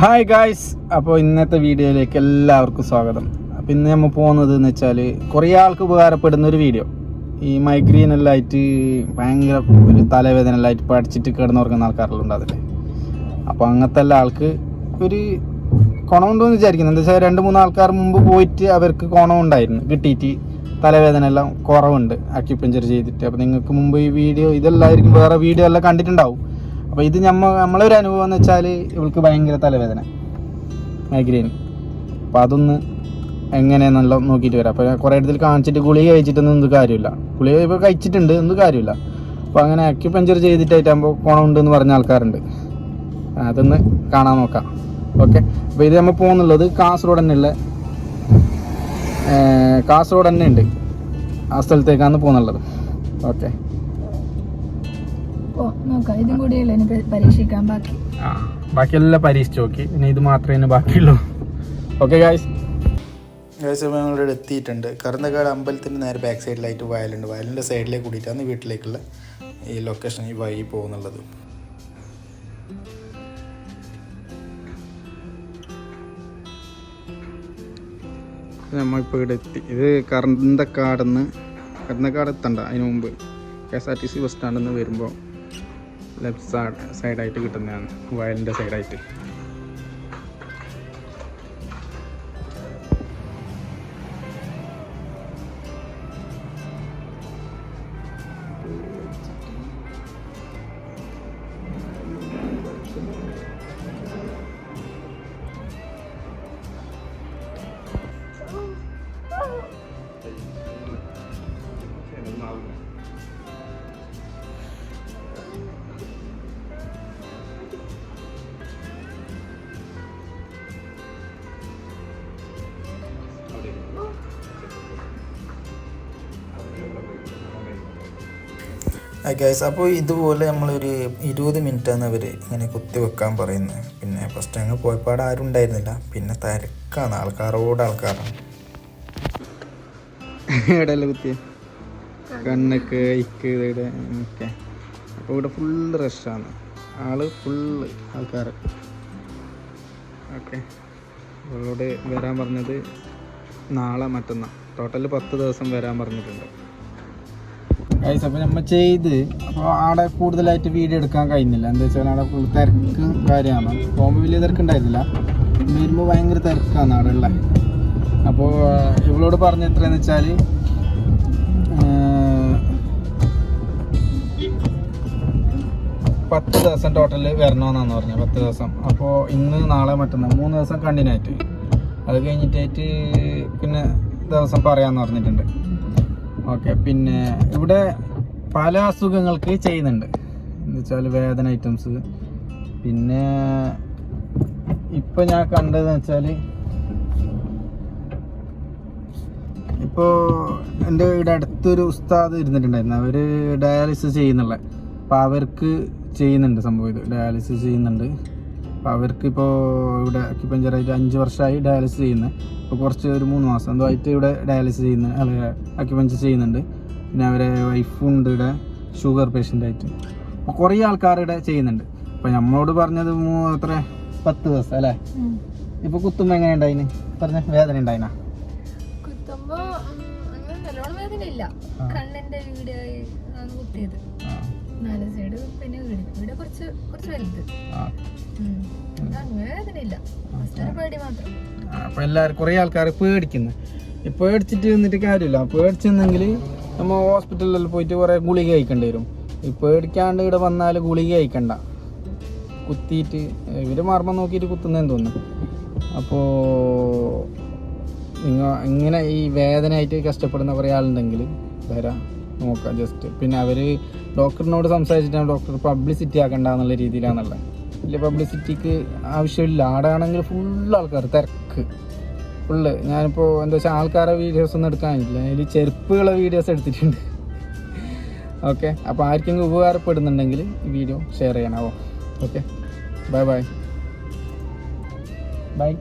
Hi guys അപ്പോൾ ഇന്നത്തെ വീഡിയോയിലേക്ക് എല്ലാവർക്കും സ്വാഗതം. അപ്പോൾ ഇന്ന് നമ്മൾ പോകുന്നത് എന്ന് വെച്ചാൽ കുറേ ആൾക്ക് ഉപകാരപ്പെടുന്ന ഒരു വീഡിയോ. ഈ ആയിട്ട് ഭയങ്കര ഒരു തലവേദന എല്ലാം പഠിച്ചിട്ട് കിടന്നുറങ്ങുന്ന ആൾക്കാരെല്ലാം ഉണ്ടാവില്ലേ അപ്പോൾ അങ്ങനത്തെ എല്ലാ ആൾക്ക് ഒരു കുണമുണ്ടെന്ന് വിചാരിക്കുന്നു. എന്താ വെച്ചാൽ രണ്ട് മൂന്ന് ആൾക്കാർ മുമ്പ് പോയിട്ട് അവർക്ക് കോണം ഉണ്ടായിരുന്നു. കിട്ടിയിട്ട് തലവേദന എല്ലാം കുറവുണ്ട്. അക്യുപഞ്ചർ ചെയ്തിട്ട്. അപ്പോൾ നിങ്ങൾക്ക് മുമ്പ് ഈ വീഡിയോ ഇതെല്ലായിരിക്കും വേറെ വീഡിയോ എല്ലാം കണ്ടിട്ടുണ്ടാവും. അപ്പോൾ ഇത് നമ്മ നമ്മളൊരു അനുഭവം എന്ന് വെച്ചാൽ ഇവൾക്ക് ഭയങ്കര തലവേദന. മൈഗ്രെയിൻ അപ്പോൾ അതൊന്ന് എങ്ങനെയാണെന്നല്ല നോക്കിയിട്ട് വരാം. അപ്പോൾ കുറേ ഇടത്തിൽ കാണിച്ചിട്ട് ഗുളിക കഴിച്ചിട്ടൊന്നും എന്ത് കാര്യമില്ല. ഗുളിക ഇപ്പോൾ കഴിച്ചിട്ടുണ്ട് എന്ത് കാര്യമില്ല. അപ്പോൾ അങ്ങനെ അക്യുപഞ്ചർ ചെയ്തിട്ടായിട്ടാകുമ്പോൾ കുണമുണ്ടെന്ന് പറഞ്ഞ ആൾക്കാരുണ്ട്. അതൊന്ന് കാണാൻ നോക്കാം. ഓക്കെ അപ്പോൾ ഇത് നമ്മൾ പോകുന്നുള്ളത് കാസർഗോഡ് തന്നെ ഉള്ള കാസർഗോഡ് തന്നെ ഉണ്ട് ആ സ്ഥലത്തേക്കാണ് പോകുന്നുള്ളത് ഓക്കെ നോക്കാം. ഇതും കൂടിയല്ലേ പ- പരീക്ഷിക്കാൻ ബാക്കി. ആ ബാക്കിയെല്ലാം പരീക്ഷിച്ച് നോക്കി. ഇനി ഇത് മാത്രമേ ബാക്കിയുള്ളൂ. ഓക്കെ ഗായ്സ് ഗായ്സ് അപ്പോൾ ഞങ്ങളിവിടെ എത്തിയിട്ടുണ്ട്. കറന്നക്കാട് അമ്പലത്തിന്റെ നേരെ ബാക്ക് സൈഡിലായിട്ട് വയലുണ്ട്. വയലിന്റെ സൈഡിലേക്ക് കൂടിയിട്ടാണ് വീട്ടിലേക്കുള്ള ഈ ലൊക്കേഷൻ ഈ വഴി പോകുന്നുള്ളത്. നമ്മളിപ്പോൾ ഇവിടെ എത്തി. ഇത് കറന്തക്കാടെന്ന് കറന്തക്കാട് എത്തണ്ട. അതിന് മുമ്പ്. K S R T C bus സ്റ്റാൻഡിൽ നിന്ന് വരുമ്പോൾ ലെഫ്റ്റ് സൈഡ് സൈഡായിട്ട് കിട്ടുന്നതാണ്. വയലിന്റെ സൈഡായിട്ട് ഗൈസ് അപ്പോൾ ഇതുപോലെ നമ്മളൊരു ഇരുപത് മിനിറ്റാണ് അവർ ഇങ്ങനെ കുത്തി വെക്കാൻ പറയുന്നത് പിന്നെ ഫസ്റ്റ് അങ്ങ് പോയപ്പാട് ആരും ഉണ്ടായിരുന്നില്ല. പിന്നെ തിരക്കാണ്. ആൾക്കാരോട് ആൾക്കാരാണ്. എവിടെയല്ല കുത്തിയ? കണ്ണൊക്കെ ഇക്ക് ഇവിടെ ഓക്കെ അപ്പോൾ ഇവിടെ ഫുള്ള് റഷാണ് ആൾ ഫുള്ള് ആൾക്കാർ ഓക്കെ. അവളോട് വരാൻ പറഞ്ഞത് നാളെ മറ്റന്നാൾ ടോട്ടൽ പത്ത് ദിവസം വരാൻ പറഞ്ഞിട്ടുണ്ട്. ഗൈസ് അപ്പോൾ നമ്മൾ ചെയ്ത് അപ്പോൾ അവിടെ കൂടുതലായിട്ട് വീഡിയോ എടുക്കാൻ കഴിഞ്ഞില്ല. എന്താ വെച്ചാൽ അവിടെ ഫുൾ തിരക്ക് കാര്യമാണ്. പോകുമ്പോൾ വലിയ തിരക്കുണ്ടായിരുന്നില്ല. വരുമ്പോൾ ഭയങ്കര തിരക്കാണ് അവിടെ ഉള്ളത് അപ്പോൾ ഇവളോട് പറഞ്ഞ എത്രയെന്ന് വെച്ചാൽ പത്ത് ദിവസം ടോട്ടൽ വരണമെന്നാണ് പറഞ്ഞത്. പത്ത് ദിവസം. അപ്പോൾ ഇന്ന് നാളെ മറ്റന്നാൾ മൂന്ന് ദിവസം കണ്ടിന്യൂ ആയിട്ട്. അത് കഴിഞ്ഞിട്ടായിട്ട് പിന്നെ ദിവസം പറയാമെന്ന് പറഞ്ഞിട്ടുണ്ട്. ഓക്കെ പിന്നെ ഇവിടെ പല അസുഖങ്ങൾക്ക് ചെയ്യുന്നുണ്ട്. എന്ന് വെച്ചാൽ വേദന ഐറ്റംസ് പിന്നെ ഇപ്പം ഞാൻ കണ്ടതെന്ന് വെച്ചാൽ ഇപ്പോൾ എന്റെ ഇവിടെ അടുത്തൊരു ഉസ്താദ് ഇരുന്നിട്ടുണ്ടായിരുന്നു. അവർ ഡയാലിസിസ് ചെയ്യുന്നുള്ള. അപ്പോൾ അവർക്ക് ചെയ്യുന്നുണ്ട് സംഭവം ഇത്. ഡയാലിസിസ് ചെയ്യുന്നുണ്ട്. അപ്പോൾ അവർക്കിപ്പോൾ ഇവിടെ അക്യുപഞ്ചറായിട്ട് അഞ്ച് വർഷമായി ഡയാലിസിസ് ചെയ്യുന്നത് ഇപ്പോൾ കുറച്ച് ഒരു മൂന്ന് മാസം എന്തോ ആയിട്ട് ഇവിടെ ഡയാലിസിസ് ചെയ്യുന്ന അല്ല അക്യുപഞ്ചർ ചെയ്യുന്നുണ്ട്. പിന്നെ അവരെ വൈഫും ഉണ്ട് ഇവിടെ ഷുഗർ പേഷ്യന്റായിട്ട് അപ്പോൾ കുറേ ആൾക്കാർ ഇവിടെ ചെയ്യുന്നുണ്ട്. അപ്പോൾ നമ്മളോട് പറഞ്ഞത് എത്ര? പത്ത് ദിവസം അല്ലേ? ഇപ്പോൾ കുത്തുമ്പോൾ എങ്ങനെ ഉണ്ടായിന്? പറഞ്ഞ വേദന ഉണ്ടായിനാ? കുത്തുമ്പോൾ വേദന ഇല്ല കണ്ണിന്റെ വീട് കുത്തിയത്. നാല് സൈഡ് പിന്നെ വീട്. വീട് കുറച്ച് കുറച്ച് വലുത്. അങ്ങനെ ഒരു പേടി മാത്രം. അപ്പോൾ എല്ലാവരും കുറേ ആൾക്കാർ പേടിക്കുന്നു. പേടിച്ചിട്ട് നിന്നിട്ട് കാര്യമില്ല. പേടിച്ചെന്നെങ്കിൽ നമ്മൾ ഹോസ്പിറ്റലിൽ പോയിട്ട് കുറെ ഗുളിക കഴിക്കേണ്ടി വരും. പേടിക്കാണ്ട് ഇവിടെ വന്നാൽ ഗുളിക കഴിക്കണ്ട. കുത്തിയിട്ട് ഇവർ മർമ്മം നോക്കിയിട്ട് കുത്തുന്നതെന്ന് തോന്നുന്നു. അപ്പോൾ നിങ്ങൾ ഇങ്ങനെ ഈ വേദനയായിട്ട് കഷ്ടപ്പെടുന്ന കുറേ ആളുണ്ടെങ്കിൽ വരാം. നോക്കാം ജസ്റ്റ് പിന്നെ അവർ ഡോക്ടറിനോട് സംസാരിച്ചിട്ടാണ് ഡോക്ടർ പബ്ലിസിറ്റി ആക്കണ്ട എന്നുള്ള രീതിയിലാണുള്ളത്. വലിയ പബ്ലിസിറ്റിക്ക് ആവശ്യമില്ല. ആടാണെങ്കിൽ ഫുൾ ആൾക്കാർ തിരക്ക്. ഫുള്ള് ഞാനിപ്പോൾ എന്താ വെച്ചാൽ ആൾക്കാരെ വീഡിയോസ് ഒന്നും എടുക്കാനില്ല. അതിൽ ചെരുപ്പുകളെ വീഡിയോസ് എടുത്തിട്ടുണ്ട്. ഓക്കെ അപ്പോൾ ആർക്കെങ്കിലും ഉപകാരപ്പെടുന്നുണ്ടെങ്കിൽ ഈ വീഡിയോ ഷെയർ ചെയ്യാനാവോ ഓക്കെ ബൈ ബൈ ബൈ